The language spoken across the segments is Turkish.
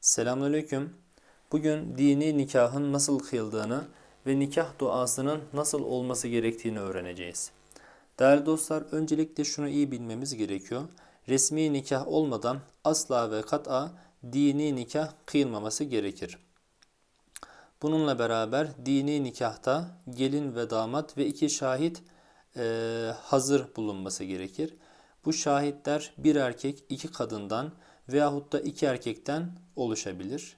Selamünaleyküm. Bugün dini nikahın nasıl kıyıldığını ve nikah duasının nasıl olması gerektiğini öğreneceğiz. Değerli dostlar, öncelikle şunu iyi bilmemiz gerekiyor. Resmi nikah olmadan asla ve kat'a dini nikah kıyılmaması gerekir. Bununla beraber dini nikahta gelin ve damat ve iki şahit e, hazır bulunması gerekir. Bu şahitler bir erkek iki kadından veyahut da iki erkekten oluşabilir.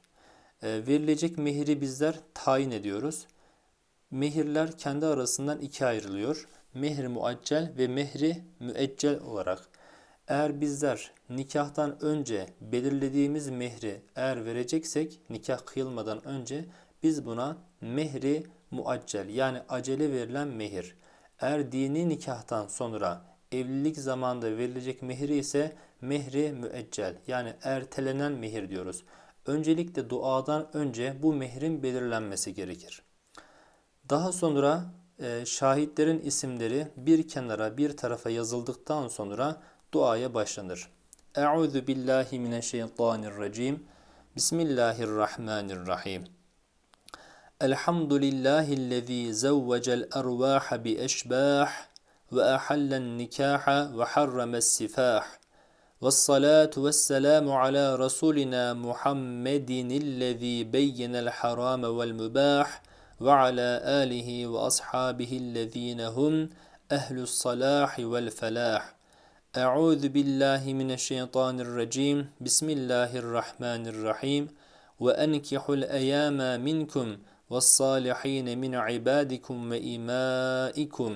E, verilecek mehri bizler tayin ediyoruz. Mehirler kendi arasından ikiye ayrılıyor. Mehri muaccel ve mehri müeccel olarak. Eğer bizler nikahtan önce belirlediğimiz mehri eğer vereceksek nikah kıyılmadan önce biz buna mehri muaccel yani acele verilen mehir. Eğer dini nikahtan sonra evlilik zamanında verilecek mehri ise mehri müeccel yani ertelenen mehir diyoruz. Öncelikle duadan önce bu mehrin belirlenmesi gerekir. Daha sonra e, şahitlerin isimleri bir kenara bir tarafa yazıldıktan sonra duaya başlanır. Euzu billahi mineşşeytanirracim. Bismillahirrahmanirrahim. Elhamdülillahi'llezî zevvecel ervâhe bi eşbâh nikaha ve harrames sifâh. والصلاة والسلام على رسولنا محمد الذي بين الحرام والمباح وعلى آله وأصحابه الذين هم أهل الصلاح والفلاح. أعوذ بالله من الشيطان الرجيم. بسم الله الرحمن الرحيم. وأنكحوا الأيام منكم والصالحين من عبادكم وإمائكم.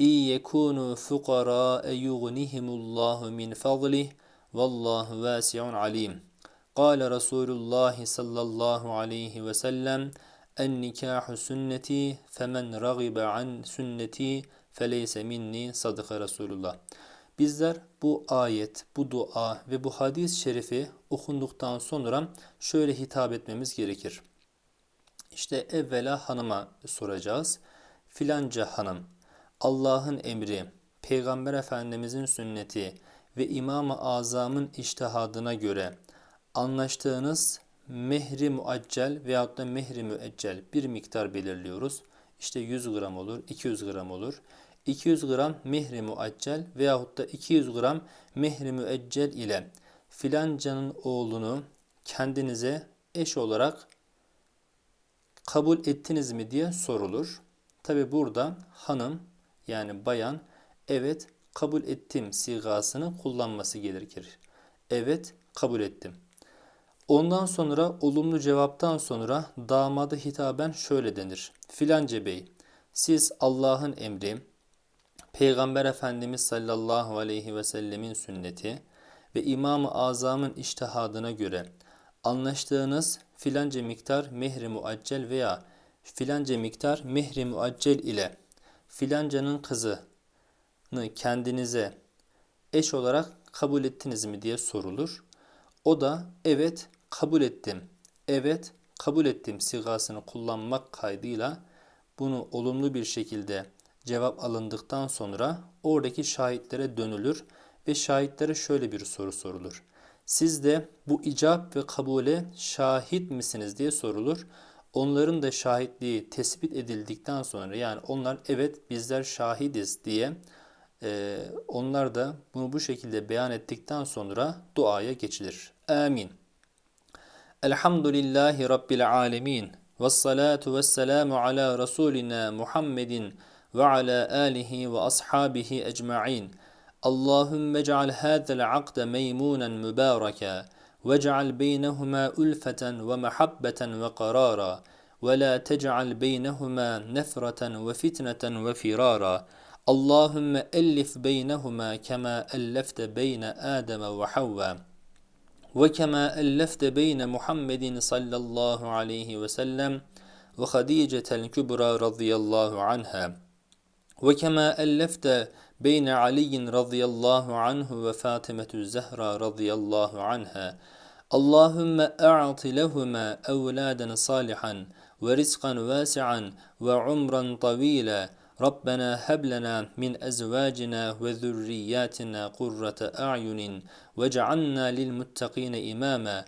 İn yekunu fukara yughnihimullahu min fadlih vallahu vasi'un alim. Kale Resulullah sallallahu aleyhi ve sellem en nikahu sünneti femen ragibe an sünneti feleyse minni sadaka Resulullah. Bizler bu ayet, bu dua ve bu hadis-i şerifi okunduktan sonra şöyle hitap etmemiz gerekir. İşte evvela hanıma soracağız. Filanca hanım Allah'ın emri, Peygamber Efendimizin sünneti ve İmam-ı Azam'ın iştihadına göre anlaştığınız mehri muaccel veyahut da mehri müeccel bir miktar belirliyoruz. İşte 100 gram olur, 200 gram olur. 200 gram mehri muaccel veyahut da 200 gram mehri müeccel ile filancanın oğlunu kendinize eş olarak kabul ettiniz mi diye sorulur. Tabi burada hanım yani bayan evet kabul ettim sigasını kullanması gerekir. Evet kabul ettim. Ondan sonra olumlu cevaptan sonra damada hitaben şöyle denir. Filanca bey siz Allah'ın emri, Peygamber Efendimiz sallallahu aleyhi ve sellemin sünneti ve İmam-ı Azam'ın iştihadına göre anlaştığınız filanca miktar mehri muaccel veya filanca miktar mehri muaccel ile filancanın kızını kendinize eş olarak kabul ettiniz mi diye sorulur. O da evet kabul ettim, evet kabul ettim sigasını kullanmak kaydıyla bunu olumlu bir şekilde cevap alındıktan sonra oradaki şahitlere dönülür ve şahitlere şöyle bir soru sorulur. Siz de bu icap ve kabule şahit misiniz diye sorulur. Onların da şahitliği tespit edildikten sonra yani onlar evet bizler şahidiz diye e, onlar da bunu bu şekilde beyan ettikten sonra duaya geçilir. Amin. Elhamdülillahi Rabbil alemin. Vessalatu vesselamu ala Resulina Muhammedin ve ala alihi ve ashabihi ecma'in. Allahümme ceal hâzel akde meymunen mübârekâ. واجعل بينهما ألفة ومحبة وقرارا ولا تجعل بينهما نفرة وفتنة وفرارا. اللهم ألف بينهما كما ألفت بين آدم وحواء وكما ألفت بين محمد صلى الله عليه وسلم وخديجة الكبرى رضي الله عنها وكما ألفت بين علي رضي الله عنه وفاطمة الزهرة رضي الله عنها. اللهم أعط لهما أولادا صالحا ورزقا واسعا وعمرا طويلا. ربنا هب لنا من أزواجنا وذرياتنا قرة أعين واجعلنا للمتقين إماما.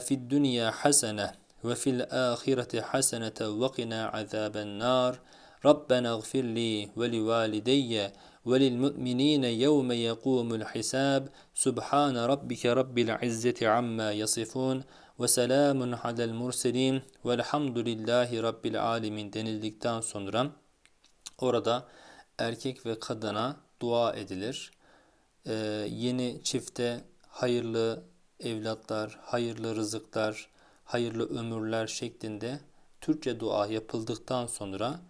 fid dunya hasene ve fil ahireti hasenete ve qina azaben nar. Rabbena gfir li ve li valideyye ve lil mu'minine yevme yekumul hisab. Subhane rabbike rabbil izzeti amma yasifun ve selamun alel murselin velhamdülillahi rabbil alemin denildikten sonra orada erkek ve kadına dua edilir. Ee, yeni çifte hayırlı evlatlar, hayırlı rızıklar, hayırlı ömürler şeklinde Türkçe dua yapıldıktan sonra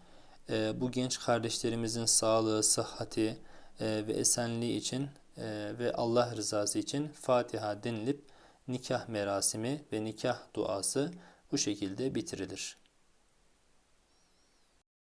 e, bu genç kardeşlerimizin sağlığı, sıhhati e, ve esenliği için e, ve Allah rızası için Fatiha denilip nikah merasimi ve nikah duası bu şekilde bitirilir.